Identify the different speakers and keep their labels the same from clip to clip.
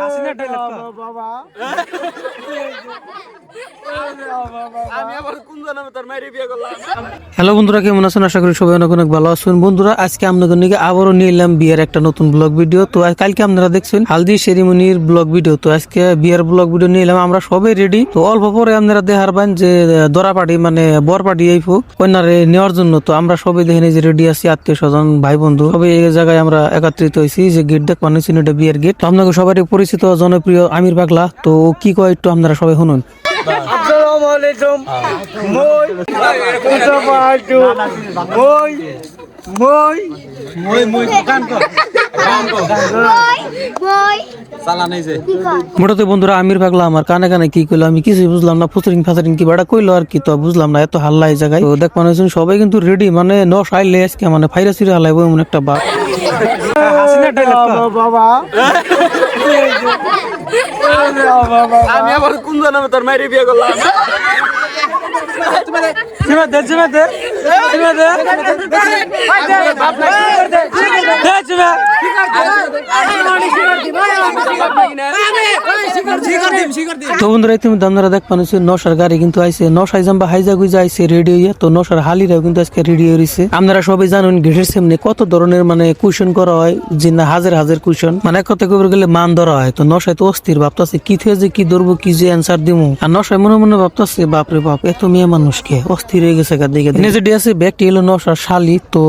Speaker 1: হাসিনা
Speaker 2: বাবা
Speaker 3: আমি আবার কোন জানাবে তোর মায়ের বিয়ে করলাম?
Speaker 1: হ্যালো বন্ধুরা কেমন আছেন? আশা করি সবাই অনেক অনেক ভালো আছেন। বন্ধুরা আজকে আপনাদের নিয়ে আবারও নিয়ে এলাম বিয়ের একটা নতুন ব্লগ ভিডিও তো কালকে আপনারা দেখছেন হালদি সেরিমনির ব্লগ ভিডিও তো আজকে বিয়ের ব্লগ ভিডিও নিয়ে এলাম আমরা সবাই রেডি তো অল্প পরে আপনারা দেখার পান যে দরা পার্টি মানে বর পার্টি এই ফুক কন্যারে নেওয়ার জন্য। তো আমরা সবাই এই যে রেডি আছি আত্মীয় স্বজন ভাই বন্ধু। সবাই এই জায়গায় আমরা একত্রিত হয়েছি যে গেট দেখ পানিছেন এটা বিয়ের গেট তো আপনাকে সবারই পরিচিত জনপ্রিয় আমির পাগলা তো ও কি কয় একটু আপনারা সবাই শুনুন।
Speaker 2: আসসালামু আলাইকুম। মই মই মই।
Speaker 3: মই মই গান কর।
Speaker 1: মোটাতে বন্ধুরা আমির পাগলা আমার কানে কানে কি কইলো আমি কিছুই বুঝলাম না ফুচরিং ফাচারিং কি বাড়া কইলো আর কি তো বুঝলাম না এত হাল্লা এই জায়গায়। তো দেখ মানে সবাই কিন্তু রেডি মানে ন সাইলে আজকে মানে ফাইরা সিরে হালাইবো এমন একটা বাপ। ডায়লগ
Speaker 2: বাবা
Speaker 3: আমি আবার কোন জানাবে তোর মায়ের বিয়ে করলাম?
Speaker 1: তো বন্ধুরা তুমি দামদারা দেখ পানুছে নশার গাড়ি কিন্তু আইছে। নশাই জাম্বা হাইজা গুইজা আইছে রেডি হইয়া তো নশার হালিরাও কিন্তু আজকে রেডি হইছে আপনারা সবাই জানেন গেটের সামনে কত ধরনের মানে কুশন করা হয়, যে না হাজার হাজার কুশন মানে এক কথা কবে গেলে মান ধরা হয়। তো নশায় তো অস্থির ভাবতাছে, কি থেকে যে কি ধরবো, কি যে অ্যান্সার দিমু। আর নশায় মনে মনে ভাবতাছে, বাপরে বাপ, এত মেয়ে মানুষকে অস্থির হয়ে গেছে কার দিকে নিজে আছে ব্যক্তি এলো নশার শালি তো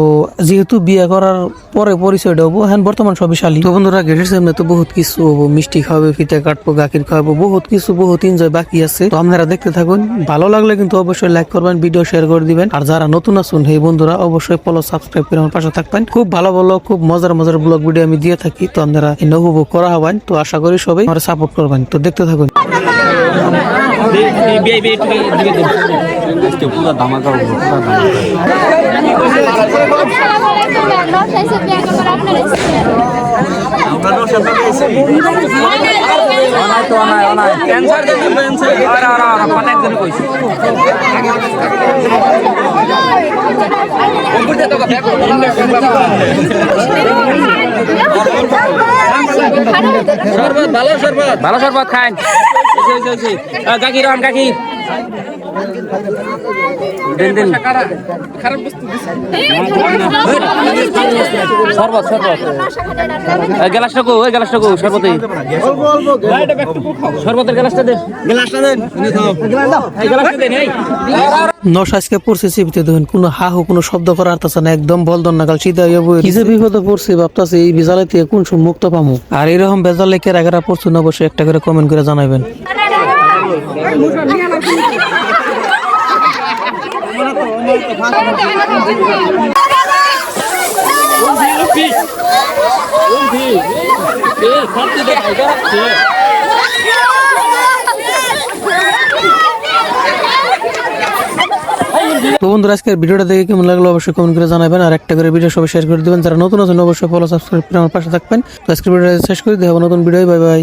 Speaker 1: যেহেতু বিয়ে করার পরে পরিচয়টা হব হ্যাঁ বর্তমান সবই শালি। তো বন্ধুরা গেটের সামনে তো বহুত কিছু হব মিষ্টি খাওয়াবে ফিতে কাটবো গাখির খাওয়াবো বহুত কিছু বহুত এনজয় বাকি আছে। তো আপনারা দেখতে থাকুন ভালো লাগলে কিন্তু অবশ্যই লাইক করবেন ভিডিও শেয়ার করে দিবেন। আর যারা নতুন আছেন এই বন্ধুরা অবশ্যই ফলো সাবস্ক্রাইব করে আমার পাশে থাকবেন। খুব ভালো ভালো খুব মজার মজার ব্লগ ভিডিও আমি দিয়ে থাকি তো আপনারা উপভোগ করা হবেন তো আশা করি সবাই আমার সাপোর্ট করবেন। তো দেখতে থাকুন।
Speaker 3: আজকে পুরো ধামাকা পুরো ভালো শরবত। ভালো শরবত খান কাকি রাম কাকি। দিন দিন। শরবত শরবত। গ্লাসটা কো ওই গ্লাসটা কো শরবতে শরবতের গ্লাসটা দে গ্লাসটা দেন। গ্লাসটা দেন এই।
Speaker 1: নশ আজকে পড়ছে সিপিতে দেখুন কোনো হাহু কোনো শব্দ করার আসতেছে না একদম বলদন নাগাল সিধা হইয়া বই কি যে বিপদে পড়ছে ভাবতাছে এই বেজালে থেকে কোন সময় মুক্ত পামু। আর এরকম বেজালে কে রাগারা পড়ছে না অবশ্যই একটা করে কমেন্ট করে জানাবেন তো বন্ধুরা, আজকের ভিডিওটা দেখে কেমন লাগল অবশ্যই কমেন্ট করে জানাবেন আর একটা করে ভিডিও সবাই শেয়ার করে দিবেন। যারা নতুন আছেন, অবশ্যই ফলো সাবস্ক্রাইব করে আমার পাশে থাকবেন। তো আজকের ভিডিওটা শেষ করে দেবো নতুন ভিডিও বাই বাই